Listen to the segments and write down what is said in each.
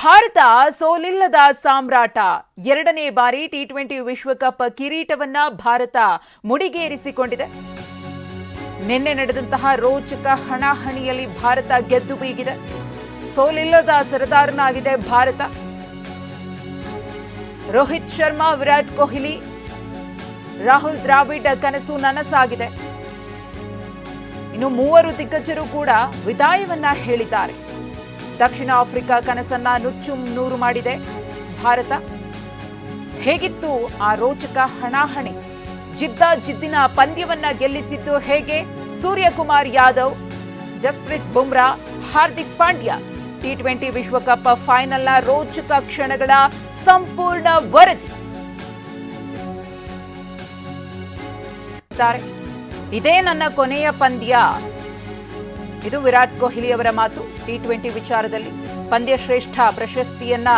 ಭಾರತ ಸೋಲಿಲ್ಲದ ಸಾಮ್ರಾಟ. ಎರಡನೇ ಬಾರಿ T twenty ವಿಶ್ವಕಪ್ ಕಿರೀಟವನ್ನ ಭಾರತ ಮುಡಿಗೇರಿಸಿಕೊಂಡಿದೆ. ನಿನ್ನೆ ನಡೆದಂತಹ ರೋಚಕ ಹಣಾಹಣಿಯಲ್ಲಿ ಭಾರತ ಗೆದ್ದು ಬೀಗಿದೆ. ಸೋಲಿಲ್ಲದ ಸರದಾರನಾಗಿದೆ ಭಾರತ. ರೋಹಿತ್ ಶರ್ಮಾ, ವಿರಾಟ್ ಕೊಹ್ಲಿ, ರಾಹುಲ್ ದ್ರಾವಿಡ್ ಕನಸು ನನಸಾಗಿದೆ. ಇನ್ನು ಮೂವರು ದಿಗ್ಗಜರು ಕೂಡ ವಿದಾಯವನ್ನ ಹೇಳಿದ್ದಾರೆ. ದಕ್ಷಿಣ ಆಫ್ರಿಕಾ ಕನಸನ್ನ ನುಚ್ಚು ನೂರು ಮಾಡಿದೆ. ಭಾರತ ಹೇಗಿತ್ತು ಆ ರೋಚಕ ಹಣಾಹಣಿ? ಜಿದ್ದ ಜಿದ್ದಿನ ಪಂದ್ಯವನ್ನ ಗೆಲ್ಲಿಸಿದ್ದು ಹೇಗೆ? ಸೂರ್ಯಕುಮಾರ್ ಯಾದವ್, ಜಸ್ಪ್ರೀತ್ ಬುಮ್ರಾ, ಹಾರ್ದಿಕ್ ಪಾಂಡ್ಯ. ಟಿ ಟ್ವೆಂಟಿ ವಿಶ್ವಕಪ್ ಫೈನಲ್ನ ರೋಚಕ ಕ್ಷಣಗಳ ಸಂಪೂರ್ಣ ವರದಿ. ಇದೇ ನನ್ನ ಕೊನೆಯ ಪಂದ್ಯ. ಇದು ವಿರಾಟ್ ಕೊಹ್ಲಿ ಅವರ ಮಾತು. ಟಿ ಟ್ವೆಂಟಿ ವಿಚಾರದಲ್ಲಿ ಪಂದ್ಯ ಶ್ರೇಷ್ಠ ಪ್ರಶಸ್ತಿಯನ್ನ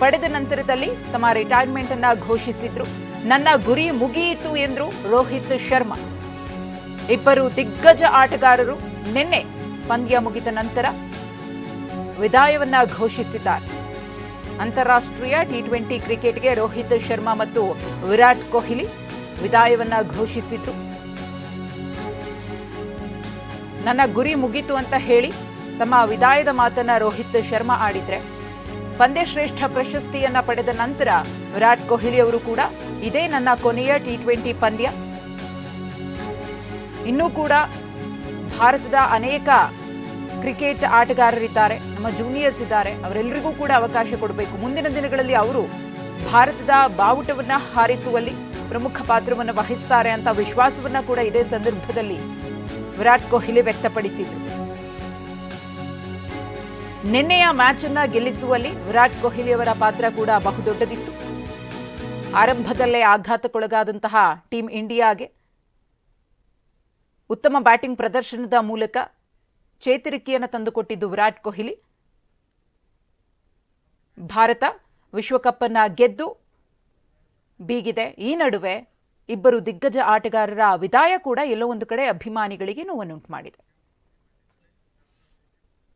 ಪಡೆದ ನಂತರದಲ್ಲಿ ತಮ್ಮ ರಿಟೈರ್ಮೆಂಟ್ ಅನ್ನ ಘೋಷಿಸಿದ್ರು. ನನ್ನ ಗುರಿ ಮುಗಿಯಿತು ಎಂದ್ರು ರೋಹಿತ್ ಶರ್ಮಾ. ಇಬ್ಬರು ದಿಗ್ಗಜ ಆಟಗಾರರು ನಿನ್ನೆ ಪಂದ್ಯ ಮುಗಿದ ನಂತರ ವಿದಾಯವನ್ನ ಘೋಷಿಸಿದ್ದಾರೆ. ಅಂತಾರಾಷ್ಟ್ರೀಯ ಟಿ ಟ್ವೆಂಟಿ ಕ್ರಿಕೆಟ್ಗೆ ರೋಹಿತ್ ಶರ್ಮಾ ಮತ್ತು ವಿರಾಟ್ ಕೊಹ್ಲಿ ವಿದಾಯವನ್ನ ಘೋಷಿಸಿದ್ರು. ನನ್ನ ಗುರಿ ಮುಗೀತು ಅಂತ ಹೇಳಿ ತಮ್ಮ ವಿದಾಯದ ಮಾತನ್ನ ರೋಹಿತ್ ಶರ್ಮಾ ಆಡಿದ್ರೆ. ಪಂದ್ಯ ಶ್ರೇಷ್ಠ ಪ್ರಶಸ್ತಿಯನ್ನ ಪಡೆದ ನಂತರ ವಿರಾಟ್ ಕೊಹ್ಲಿ ಅವರು ಕೂಡ ಇದೇ ನನ್ನ ಕೊನೆಯ ಟಿ ಟ್ವೆಂಟಿ ಪಂದ್ಯ. ಇನ್ನೂ ಕೂಡ ಭಾರತದ ಅನೇಕ ಕ್ರಿಕೆಟ್ ಆಟಗಾರರಿದ್ದಾರೆ, ನಮ್ಮ ಜೂನಿಯರ್ಸ್ ಇದ್ದಾರೆ ಅವರೆಲ್ಲರಿಗೂ ಕೂಡ ಅವಕಾಶ ಕೊಡಬೇಕು. ಮುಂದಿನ ದಿನಗಳಲ್ಲಿ ಅವರು ಭಾರತದ ಬಾವುಟವನ್ನ ಹಾರಿಸುವಲ್ಲಿ ಪ್ರಮುಖ ಪಾತ್ರವನ್ನು ವಹಿಸ್ತಾರೆ ಅಂತ ವಿಶ್ವಾಸವನ್ನ ಕೂಡ ಇದೇ ಸಂದರ್ಭದಲ್ಲಿ ವಿರಾಟ್ ಕೊಹ್ಲಿ ವ್ಯಕ್ತಪಡಿಸಿದರು. ನಿನ್ನೆಯ ಮ್ಯಾಚ್ ಅನ್ನ ಗೆಲ್ಲಿಸುವಲ್ಲಿ ವಿರಾಟ್ ಕೊಹ್ಲಿ ಅವರ ಪಾತ್ರ ಕೂಡ ಬಹುದೊಡ್ಡದಿತ್ತು. ಆರಂಭದಲ್ಲೇ ಆಘಾತಕ್ಕೊಳಗಾದಂತಹ ಟೀಂ ಇಂಡಿಯಾಗೆ ಉತ್ತಮ ಬ್ಯಾಟಿಂಗ್ ಪ್ರದರ್ಶನದ ಮೂಲಕ ಚೇತರಿಕೆಯನ್ನು ತಂದುಕೊಟ್ಟಿದ್ದು ವಿರಾಟ್ ಕೊಹ್ಲಿ. ಭಾರತ ವಿಶ್ವಕಪ್ ಅನ್ನ ಗೆದ್ದು ಬೀಗಿದೆ. ಈ ನಡುವೆ ಇಬ್ಬರು ದಿಗ್ಗಜ ಆಟಗಾರರ ವಿದಾಯ ಕೂಡ ಎಲ್ಲೋ ಒಂದು ಕಡೆ ಅಭಿಮಾನಿಗಳಿಗೆ ನೋವನ್ನುಂಟು ಮಾಡಿದೆ.